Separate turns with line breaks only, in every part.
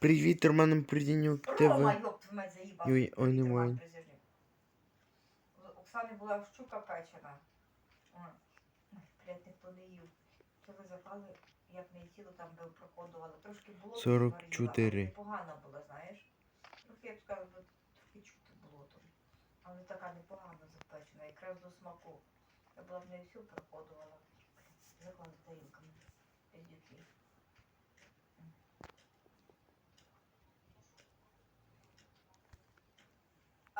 Привіт, Роман Придінюк ТВ. Ой, ой, не
Тримай,
мой.
призижи. У Оксани була щука печена. О, блядь, ніхто не їв. Це ви запали, як не тіло там би проходувало. Трошки було.
44.
Непогано було, знаєш. Трохи, я б сказала, трохи чути було тут. Але така непогано запечена, якраз до смаку. Я була б не всю проходувала. Закладу тарілками. Пиздюки.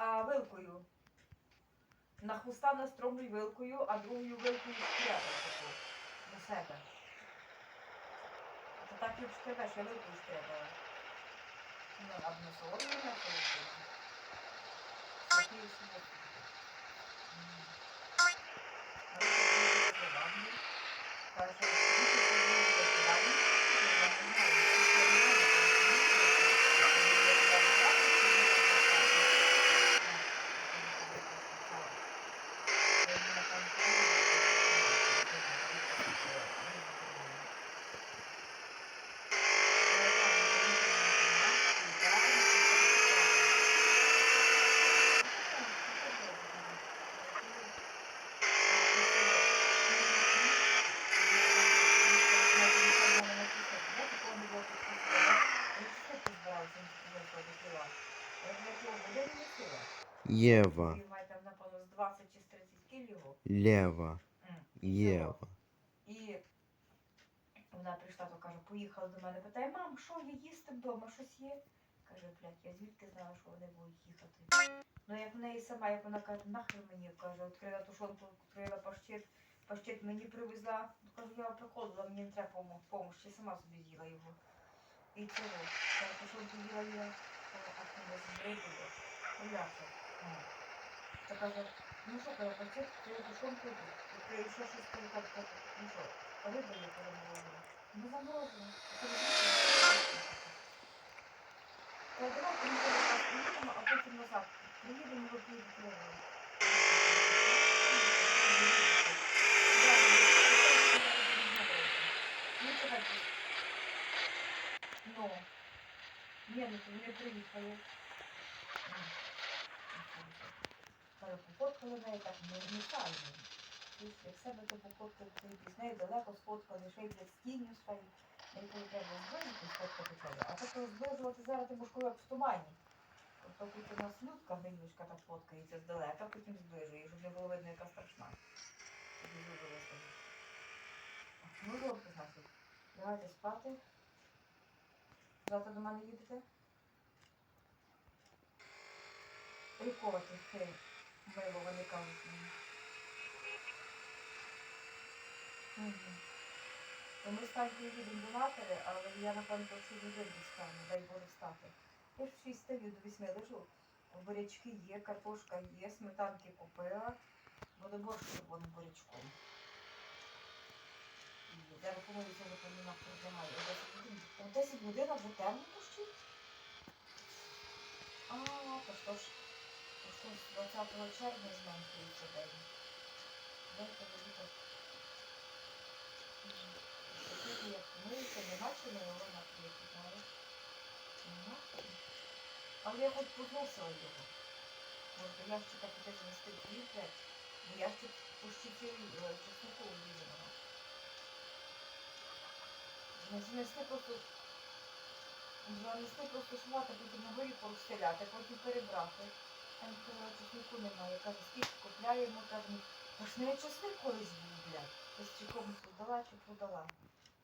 А вилкою. На хвоста настромлюй вилкою, а другою вилкою таку. На себе. Це так і обстрибеш, я вилкою стрибала. Ну, а не солодкою не солодкою. Такий собі. М. А ви що, ви забавні? Каже, «Ну, ти не забавні?» Я не знаю, я не знаю, я не знаю, я не знаю.
Єва.
Він має там, напевно, з 20 чи з 30 кіл його.
Лєва. Єва.
І вона прийшла, то каже, поїхала до мене, питає, мам, що є їсти вдома, щось є? Каже, блядь, я звідки знала, що вони будуть їхати. Ну як в неї сама, як вона каже, нахрен мені, каже, відкрила тушонку, відкрила паштет, паштет мені привезла. Ну, кажу, я приходила, мені не треба помо- я сама собі з'їла його. І каже, тушонку їла я, а не збридила. Ну? Ну. Та каже, ну що, каже, паштет, відкрила тушонку, відкрила ще щось, так, ну що, є переморожена. Ну заморожена. Та давайте ми зараз приїдемо, а потім назад. Приїдемо в Київ Ну, ні, ну ти не приїхали. Каже, пофоткали неї так не вмикаємо. Як себе то пофоткали, з нею далеко сфоткали, ще й для стіню стає. Не треба зблизити, сфоткати тебе. А то зближувати зараз ти будеш коли в тумані. Тобто у нас людка гринючка так фоткається здалека, потім зближує, щоб не було видно, яка страшна. Тоді вибилося. Ну, добре, значить. Давайте спати. Завтра до мене їдете? Прикоти, вони кажуть. Угу. Ми з Танькою їдемо до матері, але я, напевно, всю годину стану, дай Боже встати. Я ж в 6 стаю до 8 лежу. Бурячки є, картошка є, сметанки купила. Буде борщ червоним бурячком. Я не помилюся, вже там нема продягаю. О 10 годин. О 10 годин вже темно пущить? А, то що ж, ж 20 червня зменшується день. Дайте так. Тут як нема чи не його накрити, знаєш? Нема. Але я хоч позносила його. Може, до ящика піде знести літре, бо ящик пощитів чесноку врізаного. Занести просто занести просто шмати, потім на порозстріляти, потім перебрати. Там чеснику немає. Каже, скільки купляємо, каже, аж не чесник колись був, блядь. Ось чи комусь продала, чи продала.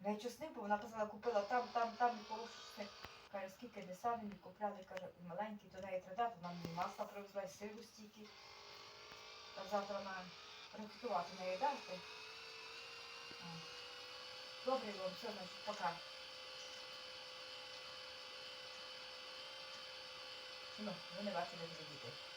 Не чесник, бо вона казала, купила там, там, там і хороший чесник. Каже, скільки не самі не купляли, каже, маленький, то неї треба, то нам і масла привезла, і сиру стільки. А завтра на репетувати неї дати. Добре, вам, все, значить, пока. Ну, ви не бачили, як діти. Бачиш?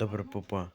Добре, папа.